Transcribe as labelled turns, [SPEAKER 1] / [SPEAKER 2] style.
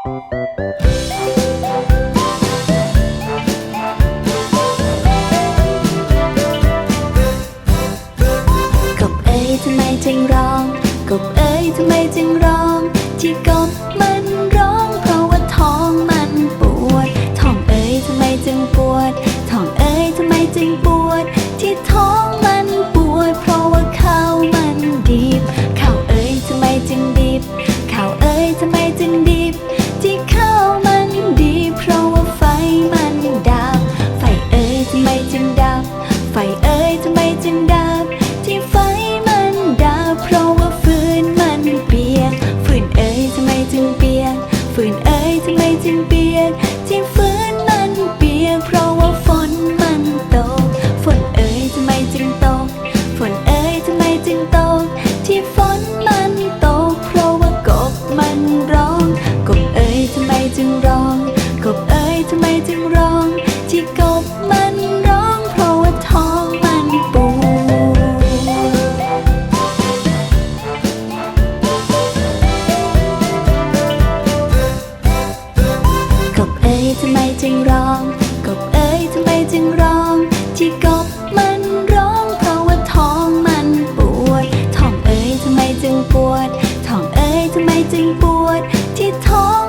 [SPEAKER 1] กบเอ้ยทำไมจึงร้อง กบเอ้ยทำไมจึงร้อง ที่กบมันร้อง เพราะว่าท้องมันปวด ท้องเอ้ยทำไมจึงปวด ท้องเอ้ยทำไมจึงปวด ร้อง กบเอ๋ยทำไมจึงร้อง กบเอ๋ยทำไมจึงร้อง ที่กบมันร้อง เพราะว่าท้องมันปูกบเอ๋ยทำไมจึงร้อง กบเอ๋ยทำไมจึงร้อง ที่กบ ปวดที่ท้อ